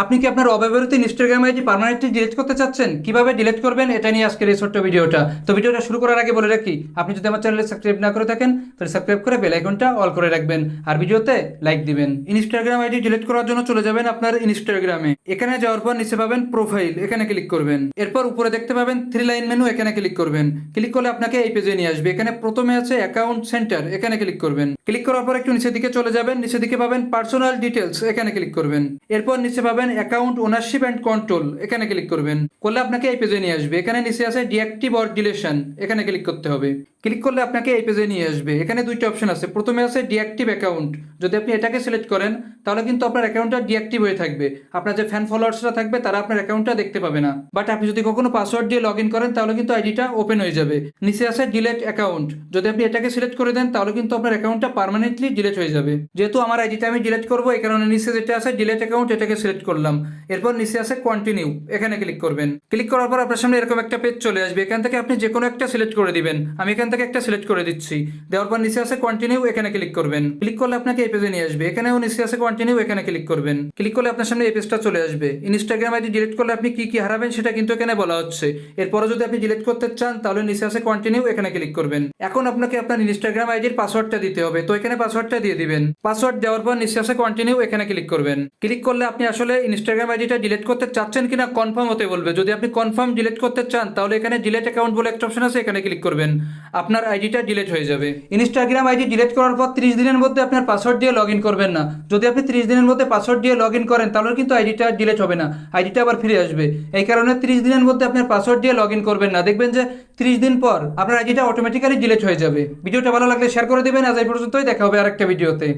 আপনি কি আপনার অব্যবহৃত ইনস্টাগ্রাম আইডি পার্মানেন্টলি ডিলিট করতে চাচ্ছেন? কীভাবে ডিলিট করবেন? এটা নিয়ে আজকের এই ছোট্ট ভিডিওটা। তো ভিডিওটা শুরু করার আগে বলে রাখি, আপনি যদি আমার চ্যানেলে সাবস্ক্রাইব না করে থাকেন, তাহলে সাবস্ক্রাইব করে বেল আইকনটা অল করে রাখবেন। আর ভিডিওতে লাইক দিবেন। ইনস্টাগ্রাম আইডি ডিলিট করার জন্য চলে যাবেন আপনার ইনস্টাগ্রামে। এখানে যাওয়ার পর নিচে পাবেন প্রোফাইল, এখানে ক্লিক করবেন। এরপর উপরে দেখতে পাবেন থ্রি লাইন মেনু, এখানে ক্লিক করবেন। ক্লিক করলে আপনাকে এই পেজে নিয়ে আসবে। এখানে প্রথমে আছে অ্যাকাউন্ট সেন্টার, এখানে ক্লিক করবেন। ক্লিক করার পর একটু নিচের দিকে চলে যাবেন। নিচের দিকে পাবেন পার্সোনাল ডিটেলস এখানে ক্লিক করবেন। এরপর নিচে পাবেন অ্যাকাউন্ট ওনারশিপ অ্যান্ড কন্ট্রোল এখানে ক্লিক করবেন। করলে আপনাকে এই পেজে নিয়ে আসবে। এখানে নিচে আছে ডিঅ্যাক্টিভ অর ডিলেশন এখানে ক্লিক করতে হবে। ক্লিক করলে আপনাকে এই পেজে নিয়ে আসবে। এখানে দুইটা অপশন আছে। প্রথমে আছে ডিঅ্যাক্টিভ অ্যাকাউন্ট যদি আপনি এটাকে সিলেক্ট করেন, তাহলে কিন্তু আপনার অ্যাকাউন্টটা ডিঅ্যাক্টিভ হয়ে থাকবে। আপনার যে ফ্যান ফলোয়ার্সরা থাকবে, তারা আপনার অ্যাকাউন্টটা দেখতে পাবে না। বাট আপনি যদি কখনো পাসওয়ার্ড দিয়ে লগ করেন, তাহলে কিন্তু আইডিটা ওপেন হয়ে যাবে। নিচে আছে ডিলেট অ্যাকাউন্ট যদি আপনি এটাকে সিলেক্ট করে দেন, তাহলে কিন্তু আপনার অ্যাকাউন্টটা পার্মানেন্টলি ডিলেট হয়ে যাবে। যেহেতু আমার আইডিটা আমি ডিলেট করব এই কারণে নিচে যেটা আছে ডিলেট অ্যাকাউন্ট এটাকে সিলেক্ট করলাম। এরপর নিচে আছে কন্টিনিউ এখানে ক্লিক করবেন। ক্লিক করার পর আপনার সামনে এরকম একটা পেজ চলে আসবে। এখান থেকে আপনি যে কোনো একটা সিলেক্ট করে দিবেন। আমি এখান থেকে একটা সিলেক্ট করে দিচ্ছি। দেওয়ার পর নিচে আছে কন্টিনিউ এখানে ক্লিক করবেন। ক্লিক করলে আপনাকে এই পেজে নিয়ে আসবে। এখানেও নিচে আছে কন্টিনিউ এখানে ক্লিক করবেন। ক্লিক করলে আপনার সামনে এই পেজটা চলে আসবে। ইনস্টাগ্রাম আইডি ডিলিট করলে আপনি কি কি হারাবেন সেটা কিন্তু এখানে বলা হচ্ছে। এরপরে যদি আপনি ডিলিট করতে চান, তাহলে নিচে আছে কন্টিনিউ এখানে ক্লিক করবেন। এখন আপনাকে আপনার ইনস্টাগ্রাম আইডির পাসওয়ার্ডটা দিতে হবে। তো এখানে পাসওয়ার্ডটা দিয়ে দিবেন। পাসওয়ার্ড দেওয়ার পর নিচে আছে কন্টিনিউ এখানে ক্লিক করবেন। ক্লিক করলে আপনি আসলে ইনস্টাগ্রাম আইডিটা ডিলিট করতে চাচ্ছেন কিনা কনফার্ম হতে বলবে। যদি আপনি কনফার্ম ডিলিট করতে চান, তাহলে এখানে ডিলেট অ্যাকাউন্ট বলে একটা অপশন আছে, এখানে ক্লিক করবেন। আপনার আইডিটা ডিলিট হয়ে যাবে। ইনস্টাগ্রাম আইডি ডিলিট করার পর ত্রিশ দিনের মধ্যে আপনার পাসওয়ার্ড দিয়ে লগ করবেন না। যদি আপনি ত্রিশ দিনের মধ্যে পাসওয়ার্ড দিয়ে লগ করেন, তাহলে কিন্তু আইডিটা ডিলিট হবে না। আইডিটা আবার ফিরে আসবে। এই কারণে ত্রিশ দিনের মধ্যে আপনার পাসওয়ার্ড দিয়ে লগ করবেন না। দেখবেন যে ত্রিশ দিন পর আপনার আইডিটা অটোমেটিক্যালি ডিলিট হয়ে যাবে। ভিডিওটা ভালো লাগলে শেয়ার করে দেবেন। আজ এই পর্যন্তই। দেখা হবে আরেকটা ভিডিওতে